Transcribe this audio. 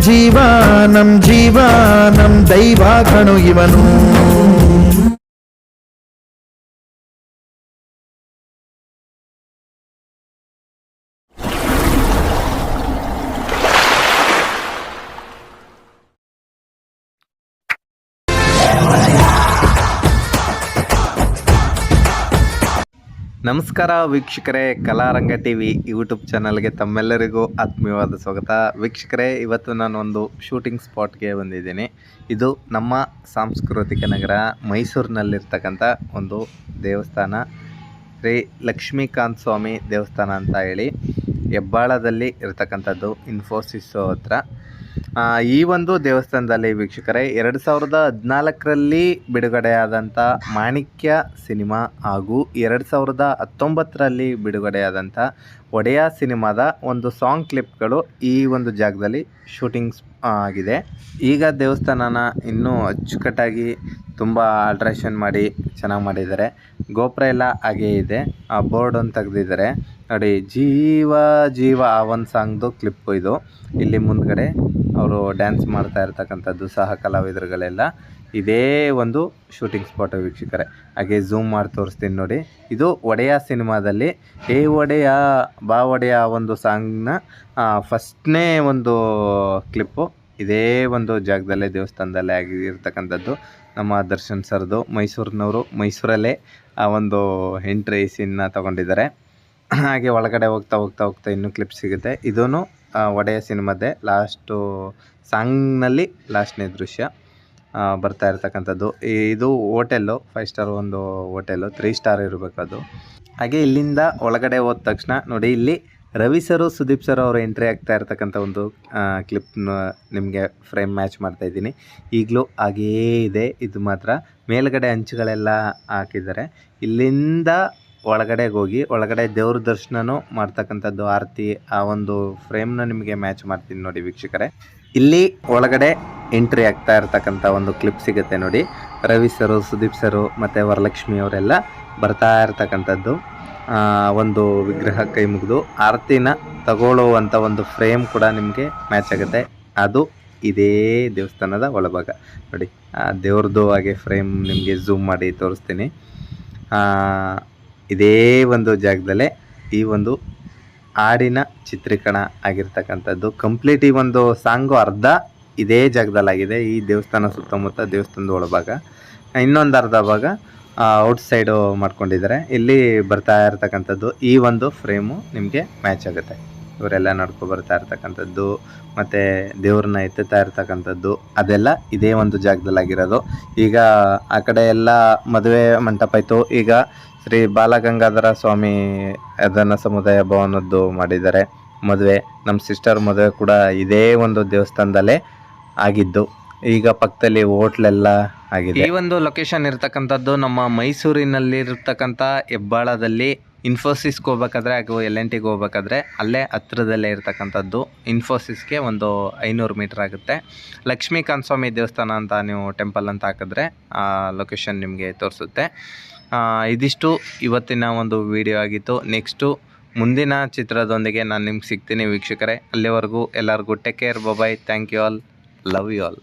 ಜೀವ ನಮ್ ಜೀವ ನಮ್ ದೈವ ಕಣು ಇವನು ನಮಸ್ಕಾರ ವೀಕ್ಷಕರೇ, ಕಲಾರಂಗ ಟಿ ವಿ ಯೂಟ್ಯೂಬ್ ಚಾನಲ್ಗೆ ತಮ್ಮೆಲ್ಲರಿಗೂ ಆತ್ಮೀಯವಾದ ಸ್ವಾಗತ. ವೀಕ್ಷಕರೇ, ಇವತ್ತು ನಾನು ಒಂದು ಶೂಟಿಂಗ್ ಸ್ಪಾಟ್ಗೆ ಬಂದಿದ್ದೀನಿ. ಇದು ನಮ್ಮ ಸಾಂಸ್ಕೃತಿಕ ನಗರ ಮೈಸೂರಿನಲ್ಲಿರ್ತಕ್ಕಂಥ ಒಂದು ದೇವಸ್ಥಾನ. ಶ್ರೀ ಲಕ್ಷ್ಮೀಕಾಂತ್ ಸ್ವಾಮಿ ದೇವಸ್ಥಾನ ಅಂತ ಹೇಳಿ. ಹೆಬ್ಬಾಳದಲ್ಲಿ ಇರತಕ್ಕಂಥದ್ದು ಇನ್ಫೋಸಿಸ್ ಹತ್ರ. ಈ ಒಂದು ದೇವಸ್ಥಾನದಲ್ಲಿ ವೀಕ್ಷಕರೇ, ಎರಡು ಸಾವಿರದ ಹದಿನಾಲ್ಕರಲ್ಲಿ ಬಿಡುಗಡೆಯಾದಂಥ ಮಾಣಿಕ್ಯ ಸಿನಿಮಾ ಹಾಗೂ ಎರಡು ಸಾವಿರದ ಹತ್ತೊಂಬತ್ತರಲ್ಲಿ ಬಿಡುಗಡೆಯಾದಂಥ ಒಡೆಯ ಸಿನಿಮಾದ ಒಂದು ಸಾಂಗ್ ಕ್ಲಿಪ್ಗಳು ಈ ಒಂದು ಜಾಗದಲ್ಲಿ ಶೂಟಿಂಗ್ಸ್ ಆಗಿದೆ. ಈಗ ದೇವಸ್ಥಾನನ ಇನ್ನೂ ಅಚ್ಚುಕಟ್ಟಾಗಿ ತುಂಬ ಆಲ್ಟ್ರೇಷನ್ ಮಾಡಿ ಚೆನ್ನಾಗಿ ಮಾಡಿದ್ದಾರೆ. ಗೋಪುರ ಎಲ್ಲ ಹಾಗೇ ಇದೆ. ಆ, ಬೋರ್ಡನ್ನು ತೆಗೆದಿದ್ದಾರೆ. ನೋಡಿ ಜೀವ ಜೀವ ಆ ಒಂದು ಸಾಂಗ್ದು ಕ್ಲಿಪ್ ಇದು. ಇಲ್ಲಿ ಮುಂದ್ಗಡೆ ಅವರು ಡ್ಯಾನ್ಸ್ ಮಾಡ್ತಾ ಇರ್ತಕ್ಕಂಥದ್ದು ಸಹ ಕಲಾವಿದರುಗಳೆಲ್ಲ ಇದೇ ಒಂದು ಶೂಟಿಂಗ್ ಸ್ಪಾಟ್ ವೀಕ್ಷಕರೇ. ಹಾಗೆ ಝೂಮ್ ಮಾಡಿ ತೋರಿಸ್ತೀನಿ ನೋಡಿ. ಇದು ಒಡೆಯ ಸಿನಿಮಾದಲ್ಲಿ ಏ ಒಡೆಯ, ಬಾ ಒಡೆಯ ಒಂದು ಸಾಂಗ್ನ ಫಸ್ಟ್ನೇ ಒಂದು ಕ್ಲಿಪ್ಪು ಇದೇ ಒಂದು ಜಾಗದಲ್ಲೇ ದೇವಸ್ಥಾನದಲ್ಲೇ ಆಗಿರ್ತಕ್ಕಂಥದ್ದು. ನಮ್ಮ ದರ್ಶನ್ ಸರ್ದು ಮೈಸೂರಿನವರು ಮೈಸೂರಲ್ಲೇ ಆ ಒಂದು ಎಂಟ್ರಿ ಸೀನ್ನ ತಗೊಂಡಿದ್ದಾರೆ. ಹಾಗೆ ಒಳಗಡೆ ಹೋಗ್ತಾ ಹೋಗ್ತಾ ಹೋಗ್ತಾ ಇನ್ನೂ ಕ್ಲಿಪ್ ಸಿಗುತ್ತೆ. ಇದೂ ಒಡೆಯ ಸಿನಿಮಾದೇ. ಲಾಸ್ಟು, ಸಾಂಗ್ನಲ್ಲಿ ಲಾಸ್ಟ್ನೇ ದೃಶ್ಯ. ಬರ್ತಾ ಇರ್ತಕ್ಕಂಥದ್ದು. ಇದು ಹೋಟೆಲ್ಲು ಫೈವ್ ಸ್ಟಾರ್ ಒಂದು ಹೋಟೆಲ್ಲು ತ್ರೀ ಸ್ಟಾರ್ ಇರಬೇಕದು. ಹಾಗೆ ಇಲ್ಲಿಂದ ಒಳಗಡೆ ಹೋದ ತಕ್ಷಣ ನೋಡಿ, ಇಲ್ಲಿ ರವಿ ಸರು, ಸುದೀಪ್ ಸರ್ ಅವರು ಎಂಟ್ರಿ ಆಗ್ತಾ ಇರ್ತಕ್ಕಂಥ ಒಂದು ಕ್ಲಿಪ್ ನಿಮಗೆ ಫ್ರೇಮ್ ಮ್ಯಾಚ್ ಮಾಡ್ತಾ ಇದ್ದೀನಿ. ಈಗಲೂ ಹಾಗೇ ಇದೆ. ಇದು ಮಾತ್ರ ಮೇಲ್ಗಡೆ ಅಂಚುಗಳೆಲ್ಲ ಹಾಕಿದ್ದಾರೆ. ಇಲ್ಲಿಂದ ಒಳಗಡೆಗೆ ಹೋಗಿ, ಒಳಗಡೆ ದೇವ್ರ ದರ್ಶನನೂ ಮಾಡ್ತಕ್ಕಂಥದ್ದು ಆರತಿ ಆ ಒಂದು ಫ್ರೇಮ್ನ ನಿಮಗೆ ಮ್ಯಾಚ್ ಮಾಡ್ತೀನಿ ನೋಡಿ ವೀಕ್ಷಕರೇ. ಇಲ್ಲಿ ಒಳಗಡೆ ಎಂಟ್ರಿ ಆಗ್ತಾ ಇರ್ತಕ್ಕಂಥ ಒಂದು ಕ್ಲಿಪ್ ಸಿಗುತ್ತೆ ನೋಡಿ. ರವಿ ಸರು, ಸುದೀಪ್ ಸರು ಮತ್ತು ವರಲಕ್ಷ್ಮಿ ಅವರೆಲ್ಲ ಬರ್ತಾ ಇರ್ತಕ್ಕಂಥದ್ದು. ಒಂದು ವಿಗ್ರಹ ಕೈ ಮುಗಿದು ಆರತಿನ ತಗೊಳ್ಳುವಂಥ ಒಂದು ಫ್ರೇಮ್ ಕೂಡ ನಿಮಗೆ ಮ್ಯಾಚ್ ಆಗುತ್ತೆ. ಅದು ಇದೇ ದೇವಸ್ಥಾನದ ಒಳಭಾಗ. ನೋಡಿ, ಆ ದೇವ್ರದ್ದು ಹಾಗೆ ಫ್ರೇಮ್ ನಿಮಗೆ ಝೂಮ್ ಮಾಡಿ ತೋರಿಸ್ತೀನಿ. ಇದೇ ಒಂದು ಜಾಗದಲ್ಲೇ ಈ ಒಂದು ಹಾಡಿನ ಚಿತ್ರೀಕರಣ ಆಗಿರ್ತಕ್ಕಂಥದ್ದು. ಕಂಪ್ಲೀಟ್ ಈ ಒಂದು ಸಾಂಗು ಅರ್ಧ ಇದೇ ಜಾಗದಲ್ಲಾಗಿದೆ. ಈ ದೇವಸ್ಥಾನ ಸುತ್ತಮುತ್ತ ದೇವಸ್ಥಾನದ ಒಳಭಾಗ. ಇನ್ನೊಂದು ಅರ್ಧ ಭಾಗ ಔಟ್ ಸೈಡು ಮಾಡ್ಕೊಂಡಿದ್ದಾರೆ. ಇಲ್ಲಿ ಬರ್ತಾ ಇರ್ತಕ್ಕಂಥದ್ದು ಈ ಒಂದು ಫ್ರೇಮು ನಿಮಗೆ ಮ್ಯಾಚ್ ಆಗುತ್ತೆ. ಇವರೆಲ್ಲ ಬರ್ತಾ ಇರ್ತಕ್ಕಂಥದ್ದು, ಮತ್ತು ದೇವ್ರನ್ನ ಎತ್ತುತ್ತಾ ಇರ್ತಕ್ಕಂಥದ್ದು, ಅದೆಲ್ಲ ಇದೇ ಒಂದು ಜಾಗದಲ್ಲಾಗಿರೋದು. ಈಗ ಆ ಕಡೆ ಎಲ್ಲ ಮದುವೆ ಮಂಟಪ ಇತ್ತು. ಈಗ ಶ್ರೀ ಬಾಲಗಂಗಾಧರ ಸ್ವಾಮಿ ಅದನ್ನ ಸಮುದಾಯ ಭವನದ್ದು ಮಾಡಿದ್ದಾರೆ. ಮದುವೆ ನಮ್ಮ ಸಿಸ್ಟರ್ ಮದುವೆ ಕೂಡ ಇದೇ ಒಂದು ದೇವಸ್ಥಾನದಲ್ಲೇ ಆಗಿದ್ದು, ಈಗ ಪಕ್ಕದಲ್ಲಿ ಹೋಟ್ಲೆಲ್ಲ ಆಗಿದೆ. ಈ ಒಂದು ಲೊಕೇಶನ್ ಇರ್ತಕ್ಕಂಥದ್ದು ನಮ್ಮ ಮೈಸೂರಿನಲ್ಲಿರ್ತಕ್ಕಂಥ ಹೆಬ್ಬಾಳದಲ್ಲಿ ಇನ್ಫೋಸಿಸ್ಗೆ ಹೋಗ್ಬೇಕಾದ್ರೆ ಹಾಗೂ ಎಲ್ ಎನ್ ಟಿಗೆ ಹೋಗ್ಬೇಕಾದ್ರೆ ಅಲ್ಲೇ ಹತ್ರದಲ್ಲೇ ಇರ್ತಕ್ಕಂಥದ್ದು. ಇನ್ಫೋಸಿಸ್ಗೆ ಒಂದು ಐನೂರು ಮೀಟ್ರ್ ಆಗುತ್ತೆ. ಲಕ್ಷ್ಮೀಕಾಂತ್ ಸ್ವಾಮಿ ದೇವಸ್ಥಾನ ಅಂತ ನೀವು ಟೆಂಪಲ್ ಅಂತ ಹಾಕಿದ್ರೆ, ಆ ಲೊಕೇಶನ್ ನಿಮಗೆ ತೋರಿಸುತ್ತೆ. ಇದಿಷ್ಟು ಇವತ್ತಿನ ಒಂದು ವಿಡಿಯೋ ಆಗಿತ್ತು. ನೆಕ್ಸ್ಟು ಮುಂದಿನ ಚಿತ್ರದೊಂದಿಗೆ ನಾನು ನಿಮ್ಗೆ ಸಿಗ್ತೀನಿ ವೀಕ್ಷಕರೇ. ಅಲ್ಲಿವರೆಗೂ ಎಲ್ಲರಿಗೂ take care bye thank you all love you all